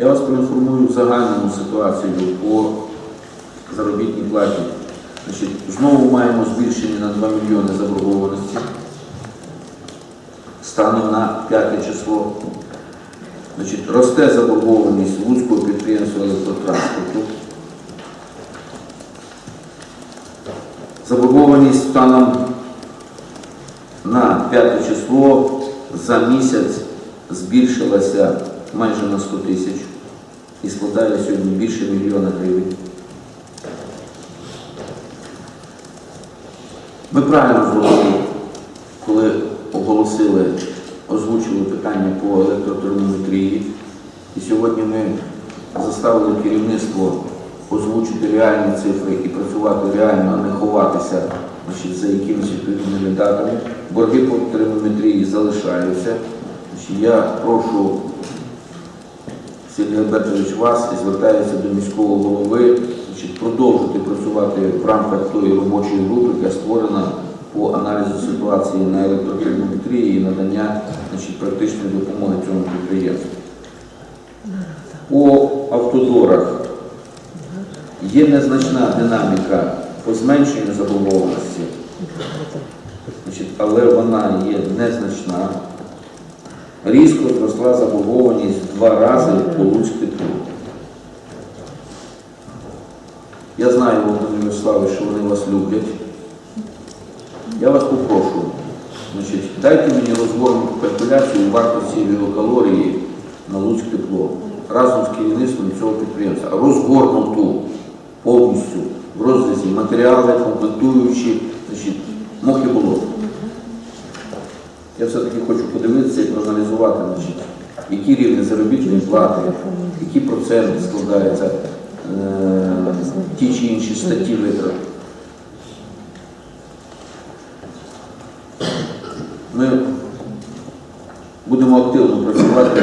Я вас проінформую загальну ситуацію по заробітній платі. Значить, знову маємо збільшення на 2 мільйони заборгованості станом на 5 число. Значить, росте заборгованість Луцького підприємства електротранспорту. Заборгованість станом на 5 число за місяць збільшилася майже на 100 тисяч і складає сьогодні більше мільйона гривень. Ми правильно зробили, коли оголосили, озвучили питання по електротермометрії. І сьогодні ми заставили керівництво озвучити реальні цифри і працювати реально, а не ховатися значить, за якимись відповідними датами. Борги по термометрії залишаються. Значить, я прошу Сергій Альбертович вас і звертаюся до міського голови значить, продовжити працювати в рамках тої робочої групи, яка створена по аналізу ситуації на електротермометрії і надання значить, практичної допомоги цьому підприємству. По автодорах є незначна динаміка по зменшенню заборгованості, але вона є незначна. Різко зросла заборгованість два рази по Луцьк-Теплу. Я знаю, Володимир Ярославович, що вони вас люблять. Я вас попрошу, значить, дайте мені розгорнуту калькуляцію вартості кілокалорії на Луцьк-Тепло разом з керівництвом цього підприємства. Розгорнуту повністю в розрізі матеріали, комплектуючі, значить, мохи болото. Я все-таки хочу подивитися і проаналізувати, які рівні заробітної плати, які проценти складаються е, ті чи інші статті витрат. Ми будемо активно працювати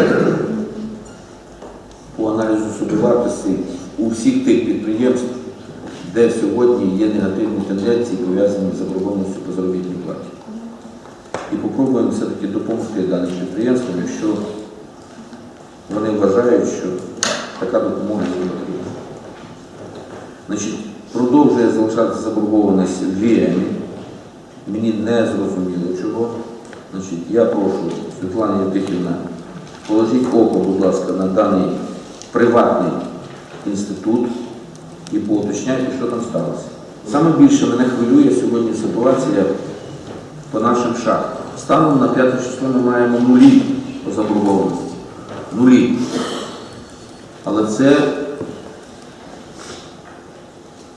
по аналізу собівартості у всіх тих підприємств, де сьогодні є негативні тенденції, пов'язані з заборгованістю по заробітній платі і попробуємо все-таки допомогти даним підприємствам, якщо вони вважають, що така допомога їм потрібна. Значить, продовжує залишатися заборгованість в ВІЕМі. Мені не зрозуміло чого. Значить, я прошу Світлана Євтихівна, положіть око, будь ласка, на даний приватний інститут і поуточняйте, що там сталося. Саме більше мене хвилює сьогодні ситуація по нашим шахтам. Станом на 5 число ми маємо нулі по заборгованості. Нулі. Але це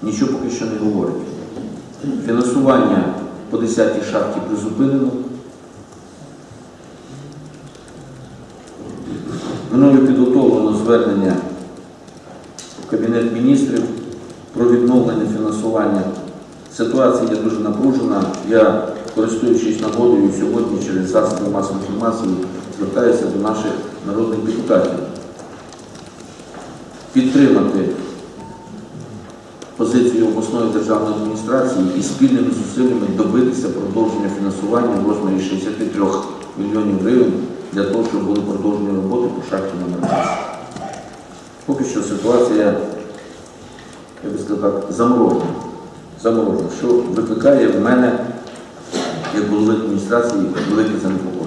нічого поки що не говорить. Фінансування по 10-й шахті призупинено. Мною підготовлено звернення в Кабінет міністрів про відновлення фінансування. Ситуація є дуже напружена. Я, користуючись нагодою, сьогодні через засоби масової інформації звертаюся до наших народних депутатів. Підтримати позицію обласної державної адміністрації і спільними зусиллями добитися продовження фінансування в розмірі 63 мільйонів гривень для того, щоб були продовжені роботи по шахті номер 10. Поки що ситуація, я би сказав заморожена. Заморожена, що викликає в мене, як голови адміністрації, велике занепокоєння.